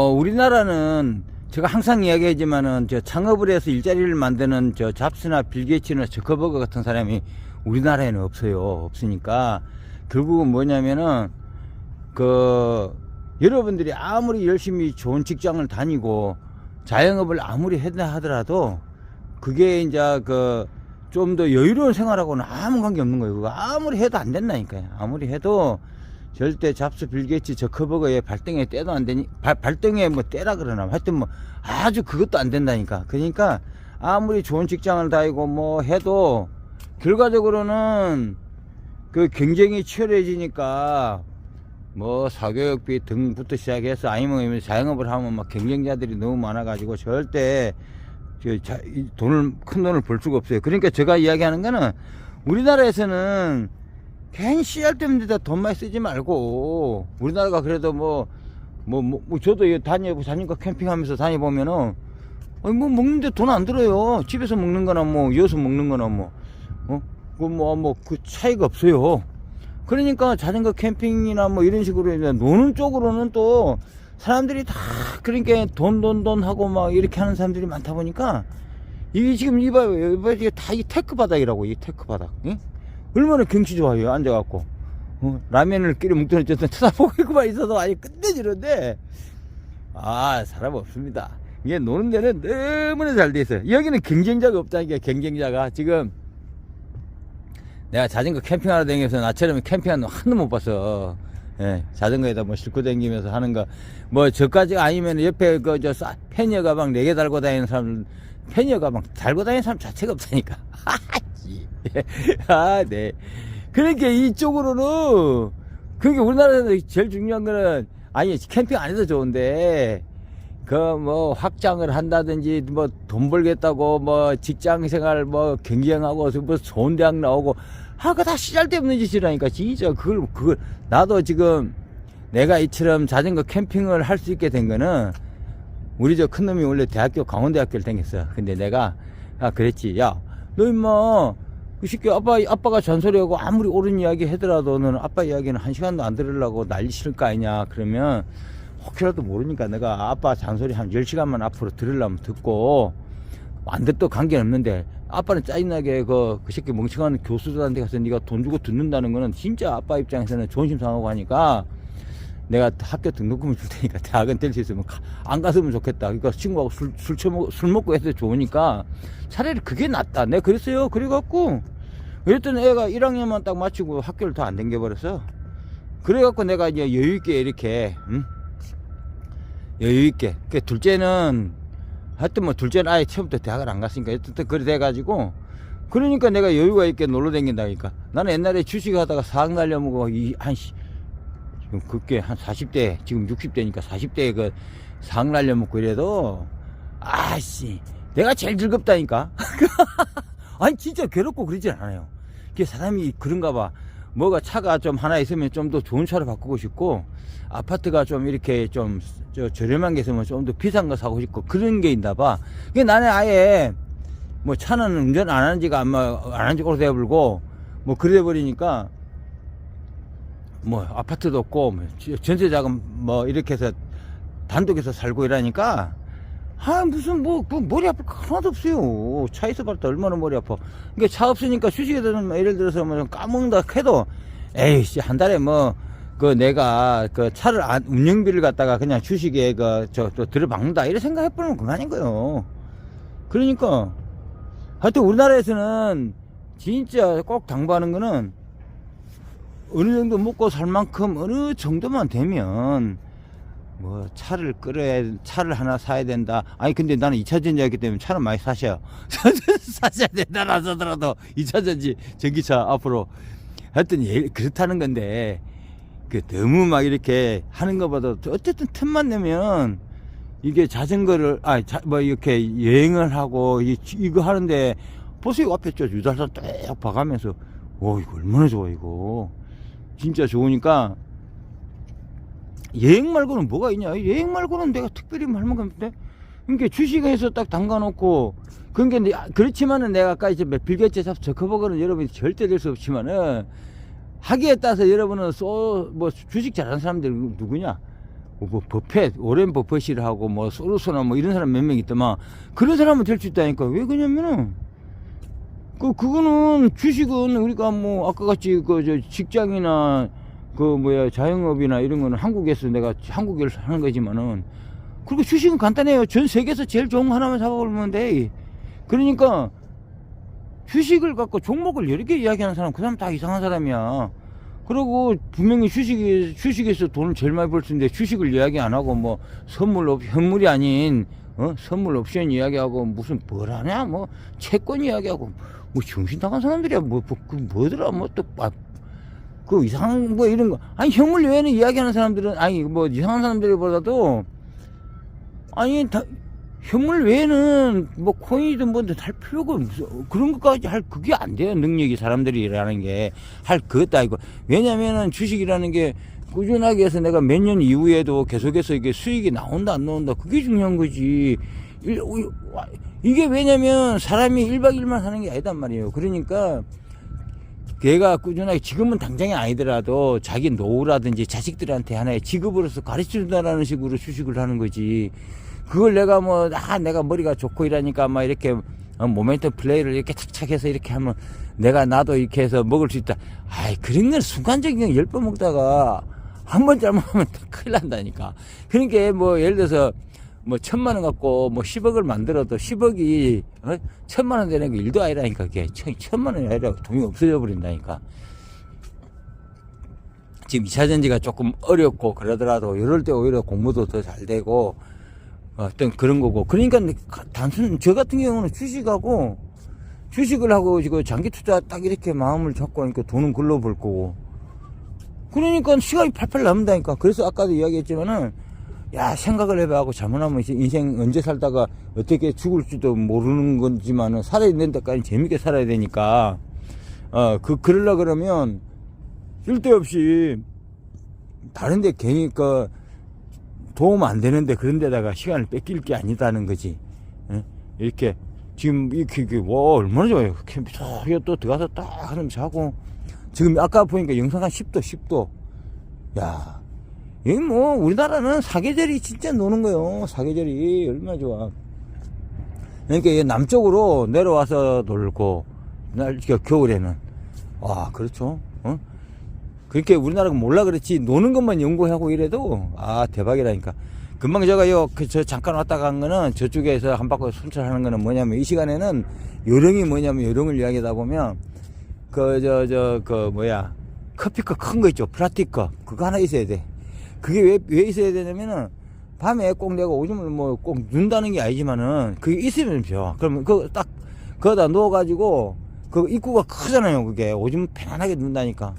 어, 우리나라는 제가 항상 이야기하지만은 저 창업을 해서 일자리를 만드는 저 잡스나 빌게이츠나 저커버거 같은 사람이 우리나라에는 없어요. 없으니까 결국은 뭐냐면은 그 여러분들이 아무리 열심히 좋은 직장을 다니고 자영업을 아무리 했다 하더라도 그게 이제 그 좀 더 여유로운 생활하고는 아무 관계 없는 거예요. 그거 아무리 해도 안 된다니까요. 아무리 해도 절대 잡스 빌게이츠 저 커버거의 발등에 때도 안 되니 발, 발등에 뭐 때라 그러나 하여튼 뭐 아주 그것도 안 된다니까. 그러니까 아무리 좋은 직장을 다니고 뭐 해도 결과적으로는 그 경쟁이 치열해지니까 뭐 사교육비 등부터 시작해서 아니면 자영업을 하면 막 경쟁자들이 너무 많아가지고 절대 저 돈을 큰 돈을 벌 수가 없어요. 그러니까 제가 이야기하는 거는 우리나라에서는 괜히 씨알 때문에 돈 많이 쓰지 말고 우리나라가 그래도 뭐 뭐, 뭐, 뭐 저도 이 다니고 자전거 캠핑하면서 다니보면은 아니 뭐 먹는데 돈 안 들어요. 집에서 먹는 거나 뭐 이어서 먹는 거나 뭐 어? 그뭐뭐그 차이가 없어요. 그러니까 자전거 캠핑이나 뭐 이런 식으로 이제 노는 쪽으로는 또 사람들이 다 그러니까 돈 돈 돈 하고 막 이렇게 하는 사람들이 많다 보니까 이게 지금 이봐요 이봐 이게 다 이 테크 바닥이라고 이 테크 바닥 응? 얼마나 경치 좋아요 앉아갖고 어? 라면을 끼리 먹더니 어쨌든 쳐다보고만 있어도 아니 끝내주는데 아 사람 없습니다 이게 노는 데는 너무나 잘 돼 있어요 여기는 경쟁자가 없다니까 경쟁자가 지금 내가 자전거 캠핑하러 다니면서 나처럼 캠핑하는 거한놈못 봤어. 예, 자전거에다 뭐 싣고 다니면서 하는 거. 뭐, 저까지 아니면 옆에 그, 저, 싸- 패니어 가방 네 개 달고 다니는 사람, 패니어 가방 달고 다니는 사람 자체가 없다니까. 하지. 아, 네. 그러니까 이쪽으로는, 그러니까 우리나라에서 제일 중요한 거는, 아니, 캠핑 안 해도 좋은데, 그 뭐 확장을 한다든지 뭐 돈 벌겠다고 뭐 직장 생활 뭐 경쟁하고 뭐 좋은 대학 나오고 아 그거 다 시잘데없는 짓이라니까 진짜 그걸 그걸 나도 지금 내가 이처럼 자전거 캠핑을 할 수 있게 된 거는 우리 저 큰 놈이 원래 대학교 강원대학교를 다녔어 근데 내가 아 그랬지 야 너 임마 그 새끼 아빠 아빠가 잔소리하고 아무리 옳은 이야기 하더라도 너는 아빠 이야기는 한 시간도 안 들으려고 난리 싫을 거 아니냐. 그러면 혹시라도 모르니까 내가 아빠 잔소리 한 10시간만 앞으로 들으려면 듣고 안 듣도 관계는 없는데 아빠는 짜증나게 그, 그 새끼 멍청한 교수들한테 가서 네가 돈 주고 듣는다는 거는 진짜 아빠 입장에서는 존심 상하고 하니까 내가 학교 등록금을 줄 테니까 대학은 될수 있으면 가- 안 갔으면 좋겠다. 그러니까 친구하고 술, 술, 처먹, 술 먹고 해서 좋으니까 차라리 그게 낫다. 내가 그랬어요. 그래갖고 그랬더니 애가 1학년만 딱 마치고 학교를 다 안 댕겨버렸어. 그래갖고 내가 이제 여유있게 이렇게, 응? 여유있게. 그 둘째는 하여튼 뭐 둘째는 아예 처음부터 대학을 안 갔으니까 어쨌든 그래 돼가지고 그러니까 내가 여유가 있게 놀러 다닌다니까 나는 옛날에 주식 하다가 사학 날려먹고 이한 지금 그게 한 40대 지금 60대니까 40대에 그 사학 날려먹고 이래도 아씨 내가 제일 즐겁다니까? 아니 진짜 괴롭고 그러진 않아요. 그게 사람이 그런가 봐. 뭐가 차가 좀 하나 있으면 좀 더 좋은 차를 바꾸고 싶고 아파트가 좀 이렇게 좀저 저렴한 게 있으면 좀 더 비싼 거 사고 싶고 그런 게 있나 봐. 그게 나는 아예 뭐 차는 운전 안 하는 지가 아마 안 한 지 오래돼 불고 뭐 그래 버리니까 뭐 아파트도 없고 뭐 전세 자금 뭐 이렇게 해서 단독에서 살고 이러니까 아 무슨 뭐, 뭐 머리 아플 거 하나도 없어요. 차 있어 봤다 얼마나 머리 아파. 그러니까 차 없으니까 대해서 뭐 예를 들어서 뭐 까먹는다 해도 에이씨 한 달에 뭐 그 내가 그 차를 안, 운영비를 갖다가 그냥 주식에 그저또 들어박는다 이런 생각 해보면 그만인 거예요. 그러니까 하여튼 우리나라에서는 진짜 꼭 당부하는 거는 어느 정도 먹고 살 만큼 어느 정도만 되면 뭐 차를 끌어야 차를 하나 사야 된다. 아니 근데 나는 2차 전지였기 때문에 차는 많이 사셔. 사셔야 된다 나서더라도 2차 전지 전기차 앞으로 하여튼 예, 그렇다는 건데 그 너무 막 이렇게 하는 것보다 어쨌든 틈만 내면 이게 자전거를 아 뭐 이렇게 여행을 하고 이, 이거 하는데 보세요 앞에 저 유달산 딱 봐가면서 오 이거 얼마나 좋아 이거 진짜 좋으니까 여행 말고는 뭐가 있냐? 여행 말고는 내가 특별히 할 만큼 없는데? 그러니까 주식회사 딱 담가놓고 그러니까 아, 그렇지만은 내가 아까 이제 빌게이츠 잡 저커버거는 여러분이 절대 될 수 없지만은 하기에 따라서 여러분은 쏘뭐 주식 잘하는 사람들 누구냐? 뭐 버펫, 오렌 버펫이라고 뭐 소로소나 뭐 이런 사람 몇 명 있더만 그런 사람은 될 수 있다니까. 왜 그러냐면은 그 그거는 주식은 우리가 뭐 아까 같이 그 저 직장이나 그 뭐야 자영업이나 이런 거는 한국에서 내가 한국에서 하는 거지만은 그리고 주식은 간단해요. 전 세계에서 제일 좋은 거 하나만 잡아보면 돼. 그러니까 주식을 갖고 종목을 여러 개 이야기하는 사람 그 사람 다 이상한 사람이야. 그리고 분명히 주식이 주식에서 돈을 제일 많이 벌 수 있는데 주식을 이야기 안 하고 뭐 선물 옵 현물이 아닌 어? 선물 옵션 이야기하고 무슨 뭘 하냐? 뭐 채권 이야기하고 뭐 정신 나간 사람들이야. 뭐, 뭐, 그 뭐더라? 뭐또 아, 그 이상한 뭐 이런 거. 아니 현물 외에는 이야기하는 사람들은 아니 뭐 이상한 사람들보다도 아니 다 현물 외에는 뭐 코인이든 뭐든 할 필요가 없어. 그런 것까지 할 그게 안 돼요. 능력이 사람들이라는 게. 할 그것도 아니고. 왜냐면은 주식이라는 게 꾸준하게 해서 내가 몇 년 이후에도 계속해서 이게 수익이 나온다 안 나온다 그게 중요한 거지 이게 왜냐면 사람이 1박 2일만 하는 게 아니단 말이에요 그러니까 걔가 꾸준하게 지금은 당장이 아니더라도 자기 노후라든지 자식들한테 하나의 직업으로서 가르쳐준다라는 식으로 주식을 하는 거지. 그걸 내가 뭐, 아, 내가 머리가 좋고 이러니까 막 이렇게 어, 모멘텀 플레이를 이렇게 착착 해서 이렇게 하면 내가 나도 이렇게 해서 먹을 수 있다. 아이, 그런 건 순간적인 건열번 먹다가 한 번 잘못하면 다 큰일 난다니까. 그러니까 뭐 예를 들어서 뭐 천만 원 갖고 뭐 10억을 만들어도 10억이 어? 천만 원 되는 게 일도 아니라니까 그게 천, 천만 원이 아니라 돈이 없어져 버린다니까 지금 2차 전지가 조금 어렵고 그러더라도 이럴 때 오히려 공부도 더 잘 되고 어떤 그런 거고 그러니까 단순 저 같은 경우는 주식하고 주식을 하고 지금 장기 투자 딱 이렇게 마음을 잡고 하니까 돈은 글로 벌 거고 그러니까 시간이 팔팔 남는다니까. 그래서 아까도 이야기했지만은 야 생각을 해봐하고 잘못하면 인생 언제 살다가 어떻게 죽을지도 모르는 거지만은 살아야 되는 데까지 재밌게 살아야 되니까. 어 그 그러려 그러면 쓸데없이 다른데 괜히 그 도움 안 되는데 그런 데다가 시간을 뺏길 게 아니다는 거지. 예? 이렇게 지금 이렇게, 이렇게 와 얼마나 좋아요. 캠프 이또 들어가서 딱 하면 자고 지금 아까 보니까 영상 한 10도 10도. 야 여기 뭐 우리나라는 사계절이 진짜 노는 거요. 사계절이 얼마나 좋아. 그러니까 이 남쪽으로 내려와서 놀고 날 겨- 겨울에는. 와 그렇죠? 어? 그렇게 우리나라가 몰라 그렇지 노는 것만 연구하고 이래도 아 대박이라니까. 금방 제가 요저 잠깐 왔다 간 거는 저쪽에서 한 바퀴 순찰하는 거는 뭐냐면 이 시간에는 요령이 뭐냐면 요령을 이야기하다 보면 그 저 저 그 뭐야. 커피컵 큰 거 있죠. 플라스틱 컵 그거 하나 있어야 돼. 그게 왜, 왜 있어야 되냐면은 밤에 꼭 내가 오줌을 뭐 꼭 눈다는 게 아니지만은 그게 있으면 좋아 그러면 그거 딱 거기다 넣어가지고 그 입구가 크잖아요 그게. 오줌 편안하게 눈다니까